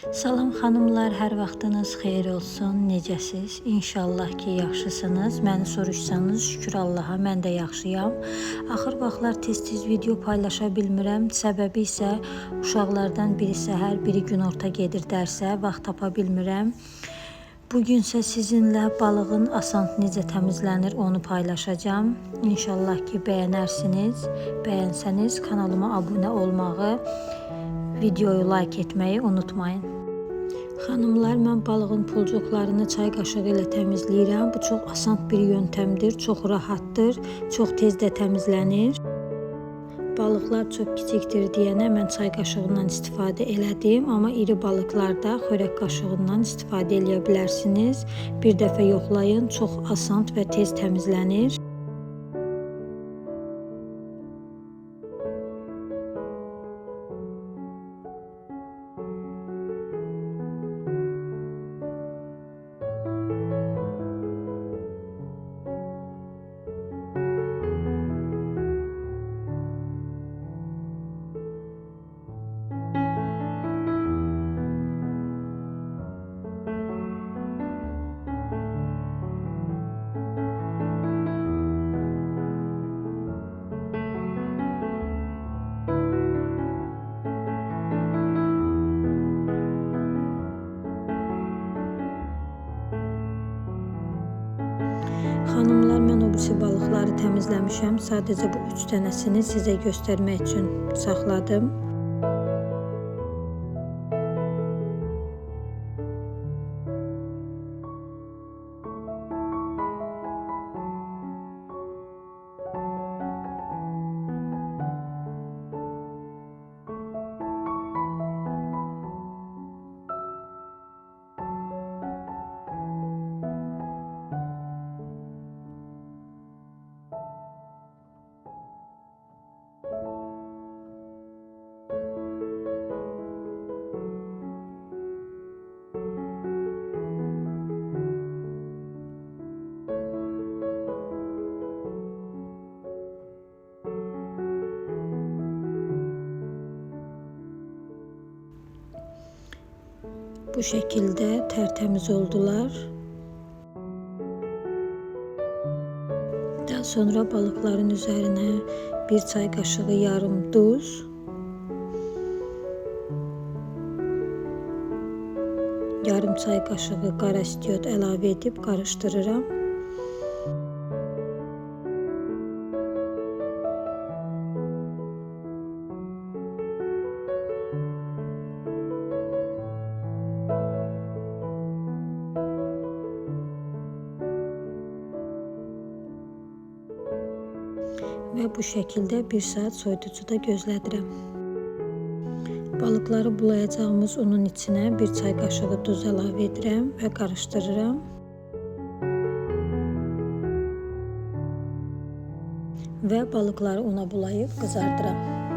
Salam xanımlar, hər vaxtınız xeyir olsun. Necəsiz? İnşallah ki, yaxşısınız. Məni soruşsanız, şükür Allaha, mən də yaxşıyam. Axır vaxtlar tez-tez video paylaşa bilmirəm. Səbəbi isə uşaqlardan biri səhər, biri günorta gedir dərsə, vaxt tapa bilmirəm. Bugünsə sizinlə balığın asant necə təmizlənir onu paylaşacağam. İnşallah ki, bəyənərsiniz. Bəyənsəniz kanalıma abunə olmağı, videoyu like etməyi unutmayın. Xanımlar, mən balığın pulcuqlarını çay qaşığı ilə təmizləyirəm. Bu çox asan bir yöntəmdir, çox rahatdır, çox tez də təmizlənir. Balıqlar çox kiçikdir deyənə mən çay qaşığından istifadə elədim, amma iri balıqlarda xörək qaşığından istifadə eləyə bilərsiniz. Bir dəfə yoxlayın, çox asan və tez təmizlənir. Birisi balıqları təmizləmişəm. Sadəcə bu 3 dənəsini sizə göstərmək üçün saxladım. Bu şəkildə tərtəmiz oldular. Daha sonra balıqların üzərinə bir çay qaşığı yarım duz, yarım çay qaşığı qara istiot əlavə edib qarışdırıram. Və bu şəkildə 1 saat soyuducuda gözlədirəm. Balıqları bulayacağımız unun içinə 1 çay qaşığı duz əlavə edirəm və qarışdırıram. Və balıqları una bulayıb qızardıram.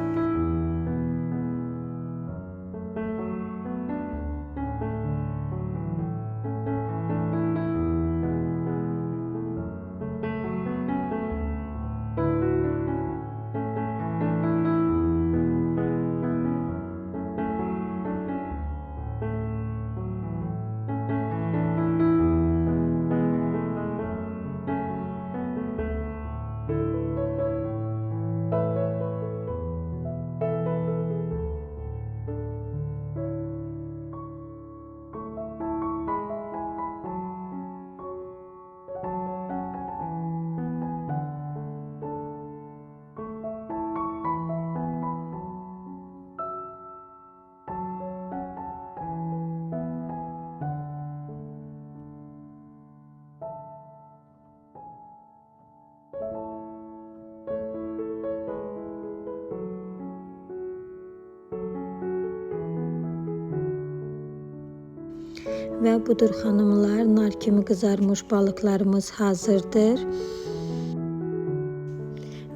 Və budur xanımlar, nar kimi qızarmış balıqlarımız hazırdır.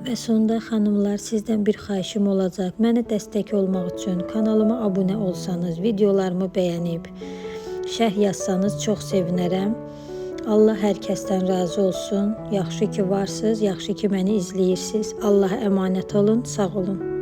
Və sonda xanımlar sizdən bir xahişim olacaq. Mənə dəstək olmaq üçün kanalıma abunə olsanız, videolarımı bəyənib şərh yazsanız çox sevinərəm. Allah hər kəsdən razı olsun. Yaxşı ki varsınız, yaxşı ki məni izləyirsiniz. Allaha əmanət olun, sağ olun.